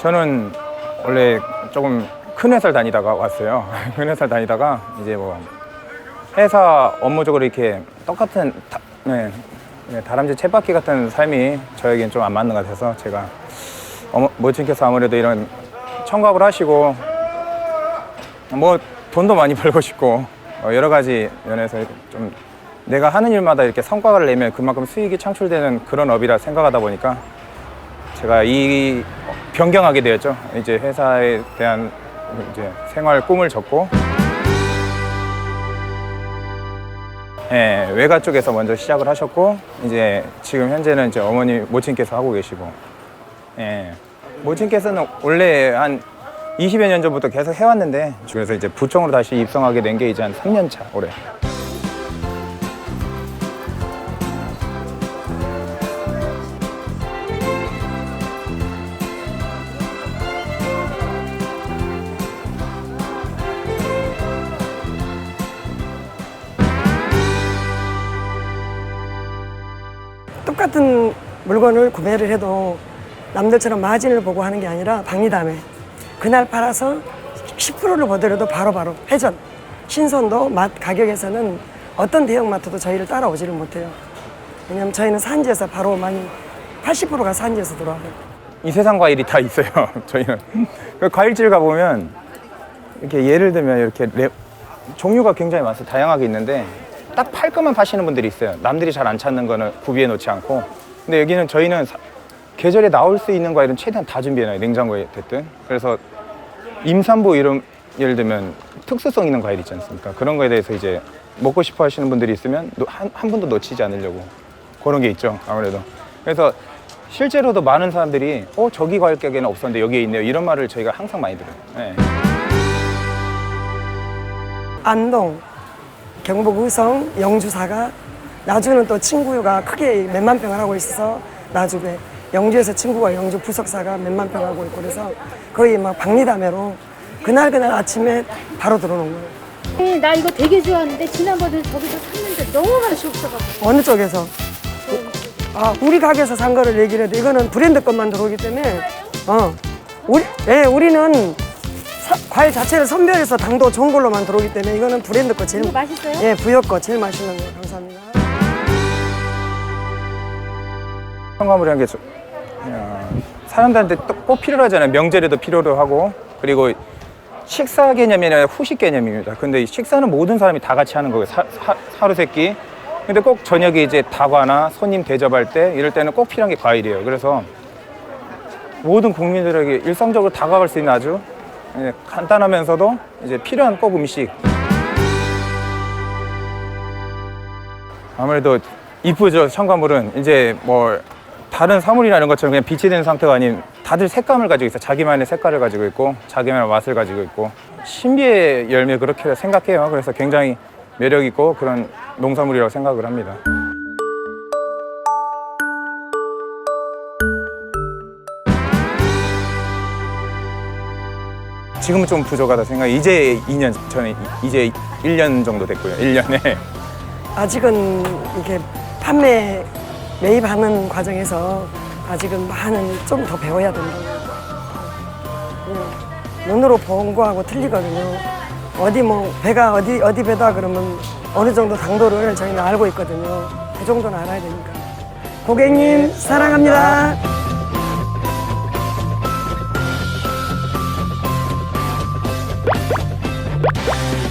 저는 원래 조금 큰 회사를 다니다가 왔어요. 큰 회사를 다니다가 이제 뭐 회사 업무적으로 이렇게 똑같은 다, 네, 네, 다람쥐 쳇바퀴 같은 삶이 저에겐 좀 안 맞는 것 같아서 제가 어머, 모친께서 아무래도 이런 청각을 하시고 뭐 돈도 많이 벌고 싶고 어, 여러 가지 면에서 좀 내가 하는 일마다 이렇게 성과를 내면 그만큼 수익이 창출되는 그런 업이라 생각하다 보니까 제가 이 변경하게 되었죠. 이제 회사에 대한 이제 생활 꿈을 접고 예, 외가 쪽에서 먼저 시작을 하셨고 이제 지금 현재는 이제 어머니 모친께서 하고 계시고 예. 모친께서는 원래 한 20여 년 전부터 계속 해왔는데 그래서 이제 부총으로 다시 입성하게 된 게 이제 한 3년 차 올해. 똑같은 물건을 구매를 해도 남들처럼 마진을 보고 하는 게 아니라 박리담에 그날 팔아서 10%를 보더라도 바로바로 회전 신선도 맛 가격에서는 어떤 대형마트도 저희를 따라오지를 못해요. 왜냐면 저희는 산지에서 바로 많이 80%가 산지에서 들어와요. 이 세상 과일이 다 있어요. 저희는. 그 과일집 가보면 이렇게 예를 들면 이렇게 랩- 종류가 굉장히 많아서 다양하게 있는데 딱 팔 것만 파시는 분들이 있어요. 남들이 잘 안 찾는 거는 구비해 놓지 않고. 근데 여기는 저희는 사- 계절에 나올 수 있는 과일은 최대한 다 준비해 놔요. 냉장고에 됐든. 그래서 임산부 이런 예를 들면 특수성 있는 과일 있지 않습니까? 그런 거에 대해서 이제 먹고 싶어 하시는 분들이 있으면 노- 한, 한 분도 놓치지 않으려고 그런 게 있죠. 아무래도. 그래서 실제로도 많은 사람들이 어 저기 과일 가게는 없었는데 여기에 있네요. 이런 말을 저희가 항상 많이 들어요. 네. 안동, 경북 의성, 영주사가 나주는 또 친구가 크게 몇만 평을 하고 있어서 나주에 영주에서 친구가 영주 부석사가 몇만 평 하고 있고 그래서 거의 막 박리담회로 그날 그날 아침에 바로 들어오는 거예요. 네, 나 이거 되게 좋아하는데 지난번에 저기서 샀는데 너무 맛이 없어가지고 어느 쪽에서? 아, 우리 가게에서 산 거를 얘기를 해도 이거는 브랜드 것만 들어오기 때문에 어. 우리 예, 우리는 사- 과일 자체를 선별해서 당도 좋은 걸로만 들어오기 때문에 이거는 브랜드 거 제일 맛있어요? 예, 부역 거 제일 맛있는 거 감사합니다. 현관물이라는 게 저- 그냥 사람들한테 또꼭 필요하잖아요. 명절에도 필요로 하고 그리고 식사 개념이 아니라 후식 개념입니다. 근데 이 식사는 모든 사람이 다 같이 하는 거예요. 사, 사, 하루 세끼. 근데 꼭 저녁에 이제 다과나 손님 대접할 때 이럴 때는 꼭 필요한 게 과일이에요. 그래서 모든 국민들에게 일상적으로 다가갈 수 있는 아주 예, 간단하면서도 이제 필요한 꼭 음식. 아무래도 이쁘죠 현관물은. 이제 뭐 다른 사물이나 이런 것처럼 그냥 빛이 되는 상태가 아닌 다들 색감을 가지고 있어. 요 자기만의 색깔을 가지고 있고 자기만의 맛을 가지고 있고. 신비의 열매 그렇게 생각해요. 그래서 굉장히 매력 있고 그런 농산물이라고 생각을 합니다 지금은 좀 부족하다 생각 이제 2년 전에 이제 1년 정도 됐고요 1년에 아직은 이렇게 판매 매입하는 과정에서 아직은 많은 좀 더 배워야 된다. 그냥 눈으로 본 거하고 틀리거든요. 어디 뭐 배가 어디 어디 배다 그러면 어느 정도 당도를 저희는 알고 있거든요. 그 정도는 알아야 되니까. 고객님 사랑합니다. Bye.